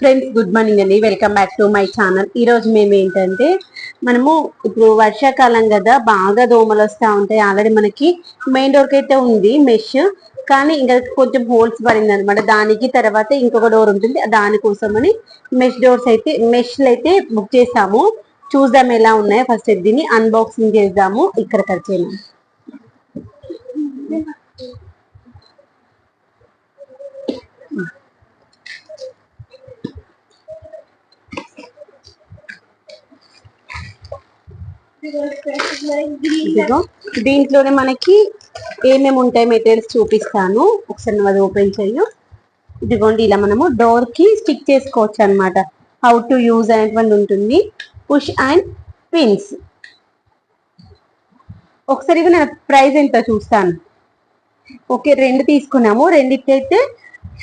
Friends good morning అండి. Welcome back to my channel ఈరోజు మేము ఏంటంటే మనము ఇప్పుడు వర్షాకాలం కదా బాగా దోమలు వస్తూ ఉంటాయి. ఆల్రెడీ మనకి మెయిన్ డోర్కి అయితే ఉంది మెష్ కానీ ఇంకా కొంచెం హోల్స్ పడింది అనమాట దానికి తర్వాత ఇంకొక డోర్ ఉంటుంది. దానికోసమని మెష్ డోర్స్ అయితే మెష్లు అయితే బుక్ చేసాము. చూద్దాం ఎలా ఉన్నాయో ఫస్ట్ దీన్ని అన్బాక్సింగ్ చేద్దాము. ఇక్కడ ఖర్చు ఇదిగో దీంట్లోనే మనకి ఏమేమి ఉంటాయి మెటీరియల్స్ చూపిస్తాను. ఒకసారి నువ్వు అది ఓపెన్ చేయు ఇదిగోండి ఇలా మనము డోర్కి స్టిక్ చేసుకోవచ్చు అన్నమాట. హౌ టు యూజ్ అనేటువంటి ఉంటుంది. పుష్ అండ్ పిన్స్ ఒకసారి నేను ప్రైస్ ఎంత చూస్తాను. ఓకే రెండు తీసుకున్నాము. రెండిట్లయితే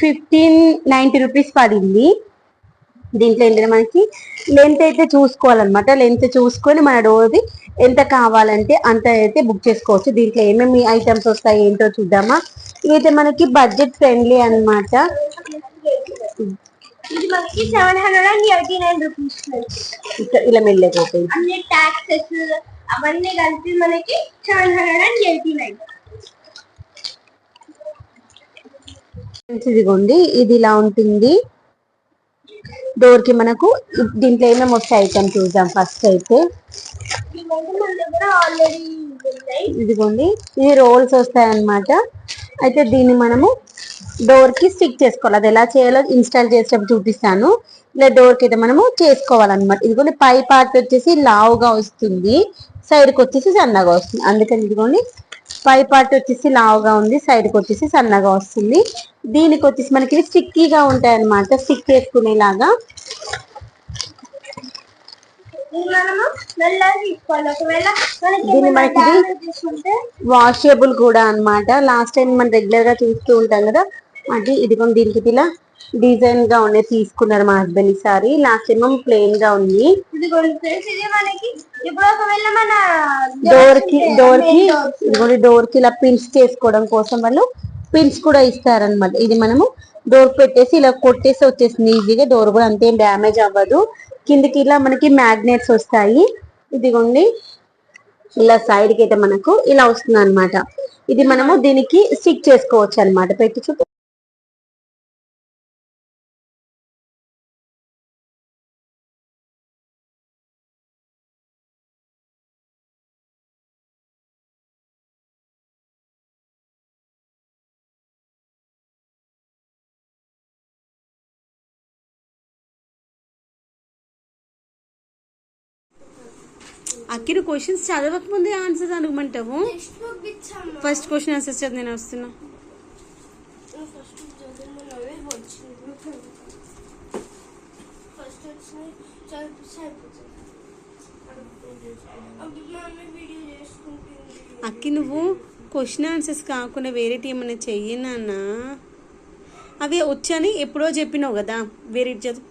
ఫిఫ్టీన్ నైంటీ రూపీస్ పడింది. దీంట్లో ఏంటంటే మనకి లెంత్ అయితే చూసుకోవాలన్నమాట. లెంత్ చూసుకొని మన డోర్ది ఎంత కావాలంటే అంత అయితే బుక్ చేసుకోవచ్చు. దీంట్లో ఏమేమి ఐటమ్స్ వస్తాయి ఏంటో చూద్దామా? ఇదైతే మనకి బడ్జెట్ ఫ్రెండ్లీ ఇది మనకి seven hundred and eighty nine rupees ఇలా మెల్లగా అన్ని అవన్నీ కలిపి మనకి seven hundred and eighty nine ఇదిగోండి ఇది ఇలా ఉంటుంది. డోర్కి మనకు దీంట్లో ఏమేమి వస్తాయి ఐటమ్ చూద్దాం ఫస్ట్ అయితే. ఆల్రెడీ ఇదిగోండి ఇది రోల్స్ వస్తాయి అన్నమాట అయితే దీన్ని మనము డోర్కి స్టిక్ చేసుకోవాలి. అది ఎలా చేయాలో ఇన్స్టాల్ చేసేటప్పుడు చూపిస్తాను. ఇలా డోర్కి అయితే మనము చేసుకోవాలన్నమాట. ఇదిగోండి పై పార్ట్ వచ్చేసి లావుగా వస్తుంది సైడ్కి వచ్చేసి సన్నగా వస్తుంది. అందుకని ఇదిగోండి పై పార్ట్ వచ్చేసి లావుగా ఉంది సైడ్కి వచ్చేసి సన్నగా వస్తుంది. దీనికి వచ్చేసి మనకి ఇవి స్టిక్కీగా ఉంటాయి అన్నమాట స్టిక్ వేసుకునేలాగా ఇది దీన్ని మనకి కూడా అన్నమాట. లాస్ట్ టైం మనం రెగ్యులర్గా చూస్తూ ఉంటాం కదా అది ఇదిగో దీనికి ఇలా డిజైన్గా ఉండే తీసుకున్నారు మా హస్బెండ్ సారీ లాస్ట్ ఏమో ప్లెయిన్గా ఉంది. డోర్కి డోర్కి ఇదిగోండి డోర్కి ఇలా పిన్స్ చేసుకోవడం కోసం వాళ్ళు పిన్స్ కూడా ఇస్తారనమాట ఇది మనము డోర్ పెట్టేసి ఇలా కొట్టేసి వచ్చేసింది ఈజీగా డోర్ కూడా అంతేం డ్యామేజ్ అవ్వదు. కిందకి ఇలా మనకి మ్యాగ్నెట్స్ వస్తాయి. ఇదిగోండి ఇలా సైడ్కి అయితే మనకు ఇలా వస్తుంది అనమాట ఇది మనము దీనికి స్టిక్ చేసుకోవచ్చు అన్నమాట పెట్టి చూపి అక్కిన క్వశ్చన్స్ చదవకముందే ఆన్సర్ అనుకోమంటావు టెక్స్ట్ బుక్ ఇచ్చాము ఫస్ట్ క్వశ్చన్ ఆన్సర్ చదివి నేను వస్తున్నా. అక్కి నువ్వు క్వశ్చన్ ఆన్సర్స్ కాకుండా వేరే ఏమైనా చెయ్యి నాన్న? అవి వచ్చని ఎప్పుడో చెప్పినావు కదా వేరే చదువు.